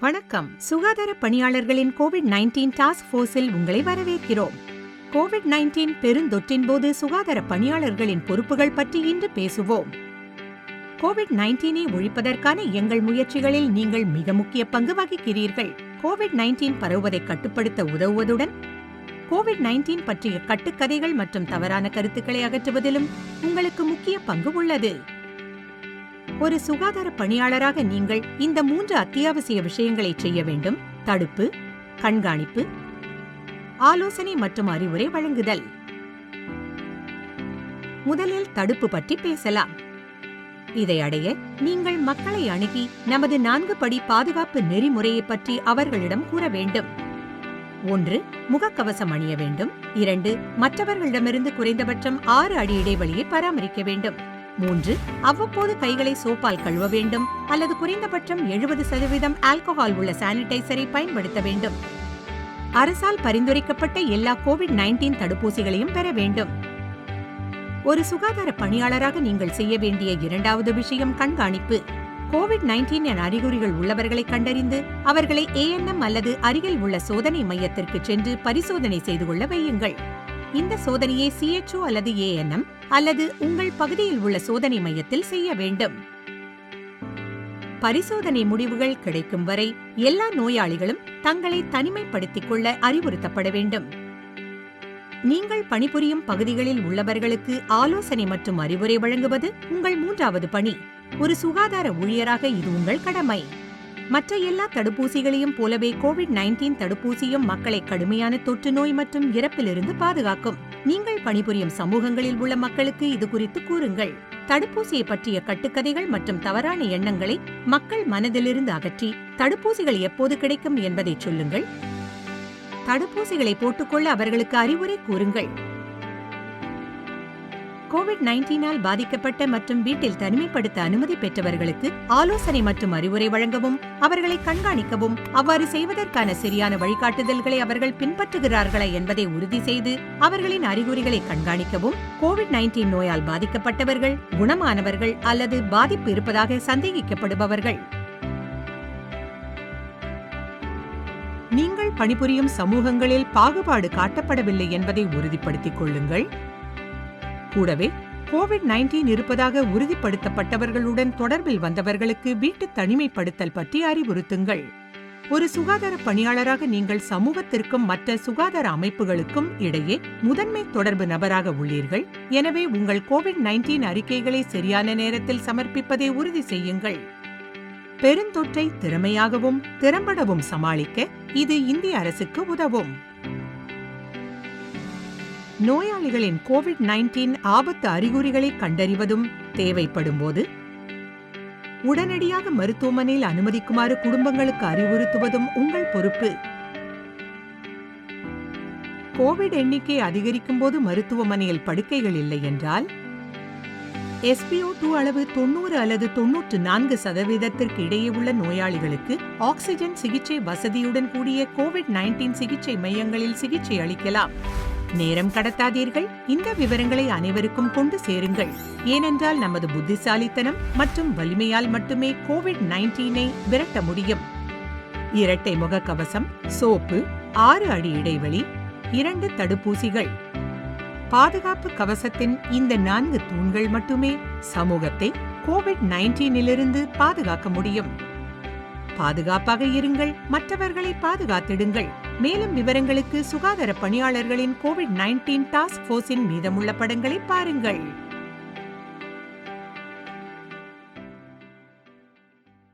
வணக்கம். சுகாதார பணியாளர்களின் கோவிட் நைன்டீன் டாஸ்க் போர்ஸில் உங்களை வரவேற்கிறோம். கோவிட் நைன்டீன் பெருந்தொற்றின் போது சுகாதார பணியாளர்களின் பொறுப்புகள் பற்றி இன்று பேசுவோம். கோவிட் நைன்டீனை ஒழிப்பதற்கான எங்கள் முயற்சிகளில் நீங்கள் மிக முக்கிய பங்கு வகிக்கிறீர்கள். கோவிட் நைன்டீன் பரவுவதை கட்டுப்படுத்த உதவுவதுடன் கோவிட் நைன்டீன் பற்றிய கட்டுக்கதைகள் மற்றும் தவறான கருத்துக்களை அகற்றுவதிலும் உங்களுக்கு முக்கிய பங்கு உள்ளது. ஒரு சுகாதார பணியாளராக நீங்கள் இந்த மூன்று அத்தியாவசிய விஷயங்களை செய்ய வேண்டும். தடுப்பு கண்காணிப்பு ஆலோசனை மற்றும் அறிவுரை வழங்குதல். முதலில் தடுப்பு பற்றி பேசலாம். இதை அடைய நீங்கள் மக்களை அணுகி நமது நான்கு படி பாதுகாப்பு நெறிமுறையை பற்றி அவர்களிடம் கூற வேண்டும். ஒன்று முகக்கவசம் அணிய வேண்டும். இரண்டு மற்றவர்களிடமிருந்து குறைந்தபட்சம் ஆறு அடி இடைவெளியை பராமரிக்க வேண்டும். மூன்று அவ்வப்போது கைகளை சோப்பால் கழுவ வேண்டும் அல்லது குறைந்தபட்சம் எழுபது சதவீதம் ஆல்கஹால் உள்ள சானிடைசரை பயன்படுத்த வேண்டும். அரசால் பரிந்துரைக்கப்பட்ட எல்லா கோவிட் நைன்டீன் தடுப்பூசிகளையும் பெற வேண்டும். ஒரு சுகாதார பணியாளராக நீங்கள் செய்ய வேண்டிய இரண்டாவது விஷயம் கண்காணிப்பு. கோவிட் நைன்டீன் என அறிகுறிகள் உள்ளவர்களை கண்டறிந்து அவர்களை ஏஎன்எம் அல்லது அருகில் உள்ள சோதனை மையத்திற்கு சென்று பரிசோதனை செய்து கொள்ள வையுங்கள். இந்த சோதனையை சிஎச்ஓ அல்லது ஏஎன்எம் அல்லது உங்கள் பகுதியில் உள்ள சோதனை மையத்தில் செய்ய வேண்டும். பரிசோதனை முடிவுகள் கிடைக்கும் வரை எல்லா நோயாளிகளும் தங்களை தனிமைப்படுத்திக் கொள்ள அறிவுறுத்தப்பட வேண்டும். நீங்கள் பணிபுரியும் பகுதிகளில் உள்ளவர்களுக்கு ஆலோசனை மற்றும் அறிவுரை வழங்குவது உங்கள் மூன்றாவது பணி. ஒரு சுகாதார ஊழியராக இது உங்கள் கடமை. மற்ற எல்லா தடுப்பூசிகளையும் போலவே கோவிட் நைன்டீன் தடுப்பூசியும் மக்களை கடுமையான தொற்று நோய் மற்றும் இறப்பிலிருந்து பாதுகாக்கும். நீங்கள் பணிபுரியும் சமூகங்களில் உள்ள மக்களுக்கு இது குறித்து கூறுங்கள். தடுப்பூசியை பற்றிய கட்டுக்கதைகள் மற்றும் தவறான எண்ணங்களை மக்கள் மனதிலிருந்து அகற்றி தடுப்பூசிகள் எப்போது கிடைக்கும் என்பதை சொல்லுங்கள். தடுப்பூசிகளை போட்டுக்கொள்ள அவர்களுக்கு அறிவுரை கூறுங்கள். கோவிட் நைன்டீனால் பாதிக்கப்பட்ட மற்றும் வீட்டில் தனிமைப்படுத்த அனுமதி பெற்றவர்களுக்கு ஆலோசனை மற்றும் அறிவுரை வழங்கவும் அவர்களை கண்காணிக்கவும் அவ்வாறு செய்வதற்கான சரியான வழிகாட்டுதல்களை அவர்கள் பின்பற்றுகிறார்களா என்பதை உறுதி செய்து அவர்களின் அறிகுறிகளை கண்காணிக்கவும் கோவிட் நைன்டீன் நோயால் பாதிக்கப்பட்டவர்கள் குணமானவர்கள் அல்லது பாதிப்பு இருப்பதாக சந்தேகிக்கப்படுபவர்கள். நீங்கள் பணிபுரியும் சமூகங்களில் பாகுபாடு காட்டப்படவில்லை என்பதை உறுதிப்படுத்திக் கொள்ளுங்கள். கூடவே கோவிட் நைன்டீன் இருப்பதாக உறுதிப்படுத்தப்பட்டவர்களுடன் தொடர்பில் வந்தவர்களுக்கு வீட்டு தனிமைப்படுத்தல் பற்றி அறிவுறுத்துங்கள். ஒரு சுகாதார பணியாளராக நீங்கள் சமூகத்திற்கும் மற்ற சுகாதார அமைப்புகளுக்கும் இடையே முதன்மை தொடர்பு நபராக உள்ளீர்கள். எனவே உங்கள் கோவிட் நைன்டீன் அறிக்கைகளை சரியான நேரத்தில் சமர்ப்பிப்பதை உறுதி செய்யுங்கள். பெருந்தொற்றை திறமையாகவும் திறம்படவும் சமாளிக்க இது இந்திய அரசுக்கு உதவும். நோயாளிகளின் கோவிட் நைன்டீன் ஆபத்து அறிகுறிகளை கண்டறிவதும் தேவைப்படும்போது உடனடியாக மருத்துவமனையில் அனுமதிக்குமாறு குடும்பங்களுக்கு அறிவுறுத்துவதும் உங்கள் பொறுப்பு. கோவிட் எண்ணிக்கை அதிகரிக்கும் போது மருத்துவமனையில் படுக்கைகள் இல்லை என்றால் எஸ்பிஓ டூ அளவு தொண்ணூறு அல்லது தொன்னூற்று நான்கு சதவீதத்திற்கு இடையே உள்ள நோயாளிகளுக்கு ஆக்ஸிஜன் சிகிச்சை வசதியுடன் கூடிய கோவிட் நைன்டீன் சிகிச்சை மையங்களில் சிகிச்சை அளிக்கலாம். நேரம் கடத்தாதீர்கள். இந்த விவரங்களை அனைவருக்கும் கொண்டு சேருங்கள். ஏனென்றால் நமது புத்திசாலித்தனம் மற்றும் வலிமையால் மட்டுமே கோவிட் நைன்டீனை விரட்ட முடியும். இரட்டை முகக்கவசம் சோப்பு ஆறு அடி இடைவெளி இரண்டு தடுப்பூசிகள். பாதுகாப்பு கவசத்தின் இந்த நான்கு தூண்கள் மட்டுமே சமூகத்தை கோவிட் நைன்டீனிலிருந்து பாதுகாக்க முடியும். பாதுகாப்பாக இருங்கள் மற்றவர்களை பாதுகாத்திடுங்கள். மேலும் விவரங்களுக்கு சுகாதார பணியாளர்களின் கோவிட் நைன்டீன் டாஸ்க் போர்ஸின் மீதமுள்ள படங்களை பாருங்கள்.